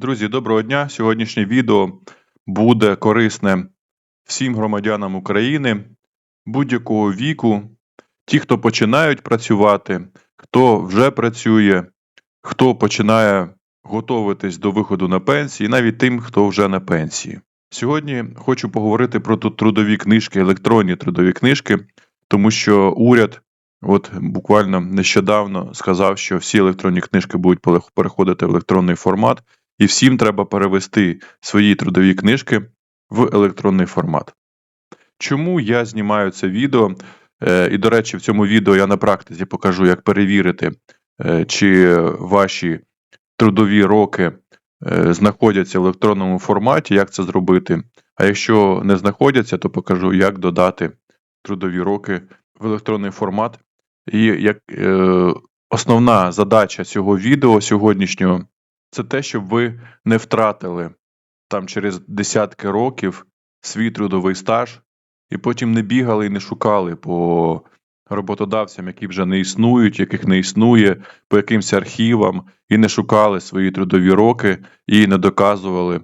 Друзі, доброго дня! Сьогоднішнє відео буде корисне всім громадянам України будь-якого віку, ті, хто починають працювати, хто вже працює, хто починає готуватись до виходу на пенсію, і навіть тим, хто вже на пенсії. Сьогодні хочу поговорити про тут трудові книжки, електронні трудові книжки, тому що уряд от буквально нещодавно сказав, що всі електронні книжки будуть переходити в електронний формат, і всім треба перевести свої трудові книжки в електронний формат. Чому я знімаю це відео? Е, І, до речі, в цьому відео я на практиці покажу, як перевірити, е, чи ваші трудові роки е, знаходяться в електронному форматі, як це зробити. А якщо не знаходяться, то покажу, як додати трудові роки в електронний формат. І як е, основна задача цього відео сьогоднішнього це те, щоб ви не втратили там через десятки років свій трудовий стаж, і потім не бігали і не шукали по роботодавцям, які вже не існують, яких не існує, по якимсь архівам, і не шукали свої трудові роки, і не доказували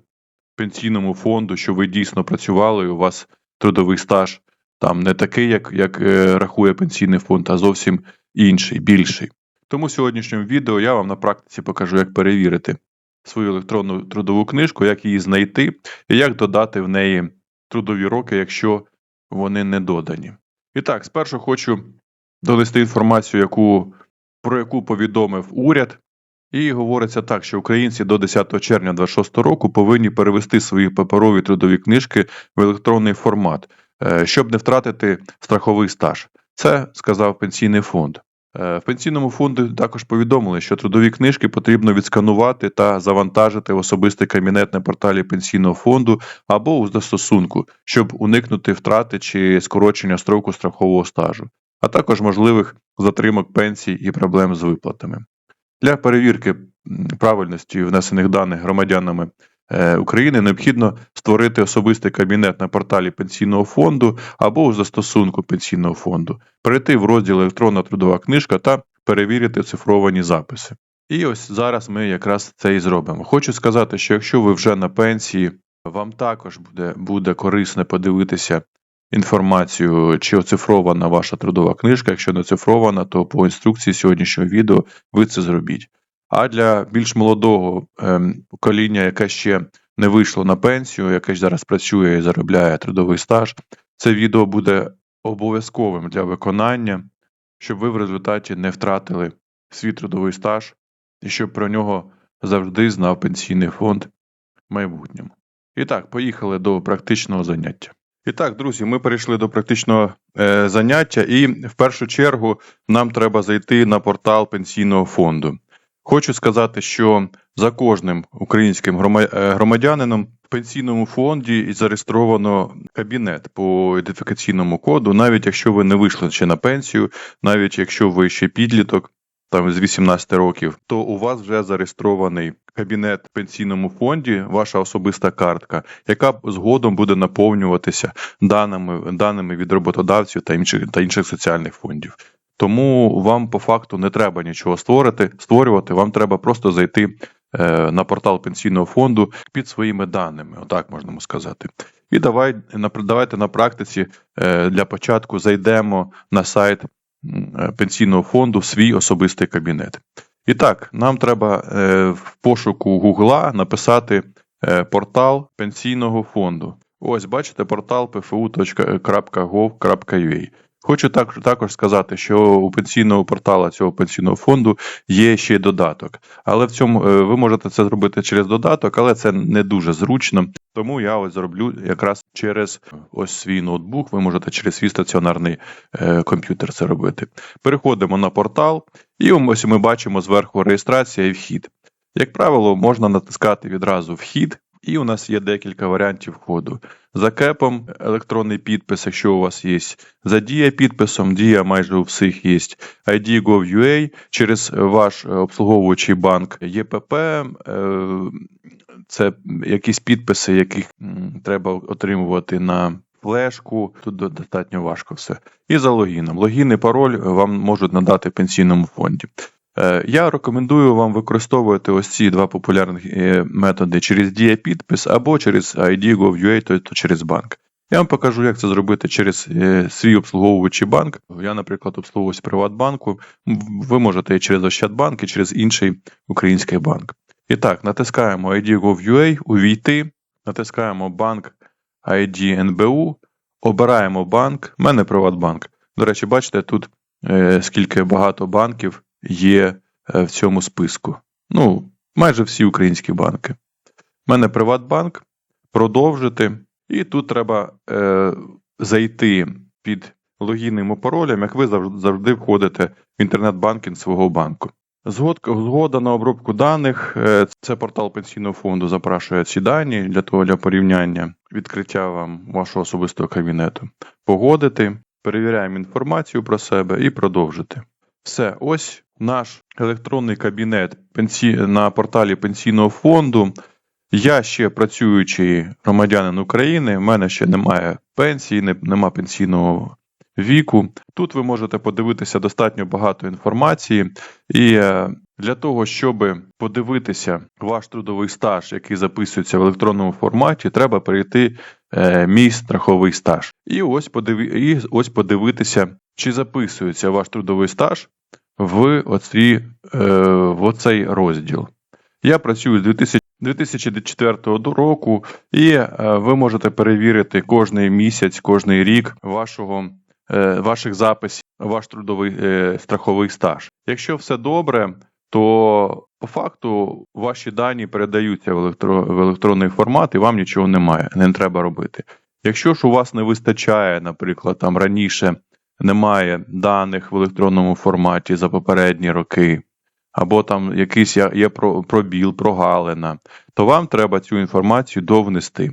пенсійному фонду, що ви дійсно працювали, і у вас трудовий стаж там не такий, як, як е, рахує пенсійний фонд, а зовсім інший, більший. Тому в сьогоднішньому відео я вам на практиці покажу, як перевірити свою електронну трудову книжку, як її знайти і як додати в неї трудові роки, якщо вони не додані. І так, спершу хочу довести інформацію, яку, про яку повідомив уряд. І говориться так, що українці до 10 червня 2026 року повинні перевести свої паперові трудові книжки в електронний формат, е, щоб не втратити страховий стаж. Це сказав пенсійний фонд. Е, В пенсійному фонді також повідомили, що трудові книжки потрібно відсканувати та завантажити в особистий кабінет на порталі пенсійного фонду або у застосунку, щоб уникнути втрати чи скорочення строку страхового стажу, а також можливих затримок пенсій і проблем з виплатами. Для перевірки правильності внесених даних громадянами України необхідно створити особистий кабінет на порталі пенсійного фонду або у застосунку пенсійного фонду, перейти в розділ електронна трудова книжка та перевірити цифровані записи. І ось зараз ми якраз це і зробимо. Хочу сказати, що якщо ви вже на пенсії, вам також буде, буде корисно подивитися інформацію, чи оцифрована ваша трудова книжка. Якщо не оцифрована, то по інструкції сьогоднішнього відео ви це зробіть. А для більш молодого ем, покоління, яке ще не вийшло на пенсію, яке зараз працює і заробляє трудовий стаж, це відео буде обов'язковим для виконання, щоб ви в результаті не втратили свій трудовий стаж і щоб про нього завжди знав пенсійний фонд в майбутньому. І так, поїхали до практичного заняття. І так, друзі, ми перейшли до практичного е, заняття, і в першу чергу нам треба зайти на портал пенсійного фонду. Хочу сказати, що за кожним українським е, громадянином в пенсійному фонді зареєстровано кабінет по ідентифікаційному коду, навіть якщо ви не вийшли ще на пенсію, навіть якщо ви ще підліток, там з 18 років, то у вас вже зареєстрований кабінет в пенсійному фонді, ваша особиста картка, яка згодом буде наповнюватися даними, даними від роботодавців та інших та інших соціальних фондів. Тому вам по факту не треба нічого створити, створювати. Вам треба просто зайти е, на портал пенсійного фонду під своїми даними, отак можна сказати. І давай давайте на практиці е, для початку зайдемо на сайт е, пенсійного фонду в свій особистий кабінет. І так, нам треба в пошуку Гугла написати портал пенсійного фонду. Ось бачите портал pfu.gov.ua. Хочу так, також сказати, що у пенсійного портала цього пенсійного фонду є ще й додаток. Але в цьому е, ви можете це зробити через додаток, але це не дуже зручно. Тому я ось зроблю якраз через ось свій ноутбук. Ви можете через свій стаціонарний е, комп'ютер це робити. Переходимо на портал, і ось ми бачимо зверху реєстрація і вхід. Як правило, можна натискати відразу вхід, і у нас є декілька варіантів входу. За кепом електронний підпис, якщо у вас є. За дія підписом, дія майже у всіх є. ID.gov.ua через ваш е, обслуговуючий банк ЄПП. е, Це якісь підписи, яких треба отримувати на флешку. Тут достатньо важко все. І за логіном. Логін і пароль вам можуть надати пенсійному фонді. Е, Я рекомендую вам використовувати ось ці два популярних е, методи через дія-підпис або через ID Gov.ua, тобто через банк. Я вам покажу, як це зробити через е, свій обслуговуючий банк. Я, наприклад, обслуговуюсь Приватбанку. Ви можете через Ощадбанк, і через інший український банк. І так, натискаємо ID Gov.ua, увійти, натискаємо банк ID НБУ, обираємо банк. У мене Приватбанк. До речі, бачите, тут скільки багато банків є е, в цьому списку. Ну, майже всі українські банки. У мене Приватбанк, продовжити. І тут треба е, зайти під логінним і паролем, як ви завжди, входите в інтернет-банкінг свого банку. Згода на обробку даних. е, Це портал пенсійного фонду запрашує ці дані для того для порівняння, відкриття вам вашого особистого кабінету. Погодити, перевіряємо інформацію про себе і продовжити. Все, ось наш електронний кабінет на порталі пенсійного фонду. Я ще працюючий громадянин України, в мене ще немає пенсії, не- нема пенсійного віку. Тут ви можете подивитися достатньо багато інформації, і е, для того, щоб подивитися ваш трудовий стаж, який записується в електронному форматі, треба перейти е, мій страховий стаж. І ось, подиви... і ось подивитися, чи записується ваш трудовий стаж в, оці, е, в оцей розділ. Я працюю з 2000 2004 року, і е, ви можете перевірити кожний місяць, кожний рік вашого, е, ваших записів, ваш трудовий страховий стаж. Якщо все добре, то по факту ваші дані передаються в, електро, в електронний формат, і вам нічого немає, не треба робити. Якщо ж у вас не вистачає, наприклад, там раніше немає даних в електронному форматі за попередні роки, або там якийсь є пробіл, прогалина, то вам треба цю інформацію довнести.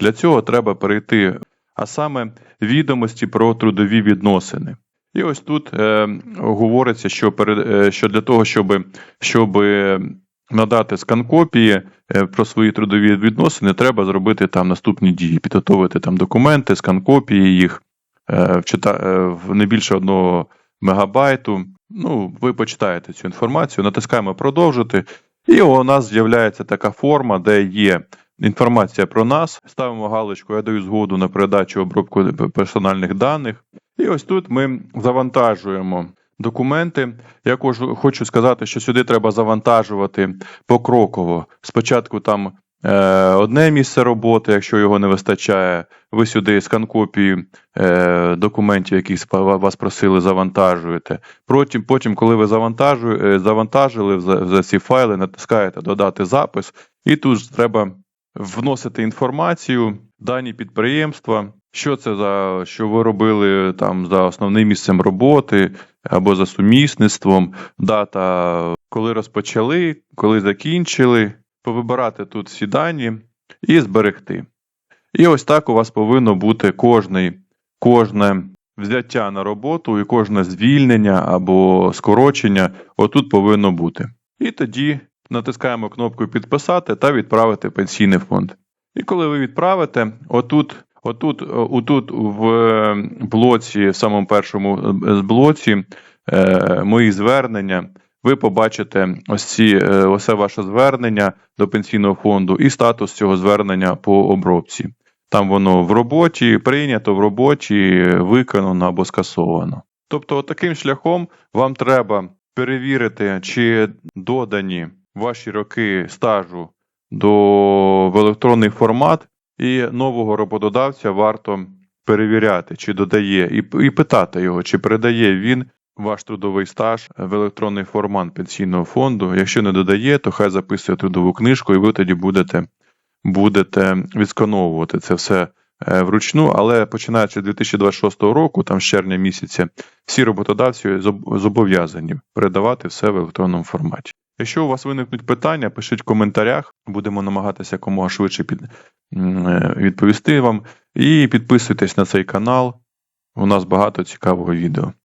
Для цього треба перейти, а саме відомості про трудові відносини. І ось тут е, говориться, що, перед, е, що для того, щоб, щоб надати скан копії е, про свої трудові відносини, треба зробити там наступні дії, підготовити там документи, скан копії їх чита, е, в не більше одного мегабайту. Ну, ви почитаєте цю інформацію, натискаємо продовжити, і у нас з'являється така форма, де є інформація про нас. Ставимо галочку, я даю згоду на передачу обробку персональних даних. І ось тут ми завантажуємо документи. Я хочу сказати, що сюди треба завантажувати покроково. Спочатку там е, одне місце роботи, якщо його не вистачає, ви сюди скан-копії е, документів, які вас просили, завантажуєте. Потім, потім коли ви е, завантажили за, ці файли, натискаєте додати запис, і тут треба вносити інформацію, дані підприємства, що це за що ви робили там за основним місцем роботи або за сумісництвом, дата, коли розпочали, коли закінчили, повибирати тут всі дані і зберегти. І ось так у вас повинно бути кожний, кожне взяття на роботу і кожне звільнення або скорочення отут повинно бути. І тоді натискаємо кнопку підписати та відправити пенсійний фонд. І коли ви відправите, отут, отут, отут в е, блоці, в самому першому е, блоці, е, мої звернення, ви побачите ось ці, е, оце ваше звернення до пенсійного фонду і статус цього звернення по обробці. Там воно в роботі, прийнято в роботі, виконано або скасовано. Тобто, таким шляхом вам треба перевірити, чи додані ваші роки стажу до в електронний формат, і нового роботодавця варто перевіряти, чи додає, і, і питати його, чи передає він ваш трудовий стаж в електронний формат пенсійного фонду. Якщо не додає, то хай записує трудову книжку, і ви тоді будете, будете відскановувати це все е, вручну. Але починаючи з 2026 року, там з червня місяця, всі роботодавці зобов'язані передавати все в електронному форматі. Якщо у вас виникнуть питання, пишіть в коментарях, будемо намагатися якомога швидше під, е, відповісти вам. І підписуйтесь на цей канал. У нас багато цікавого відео.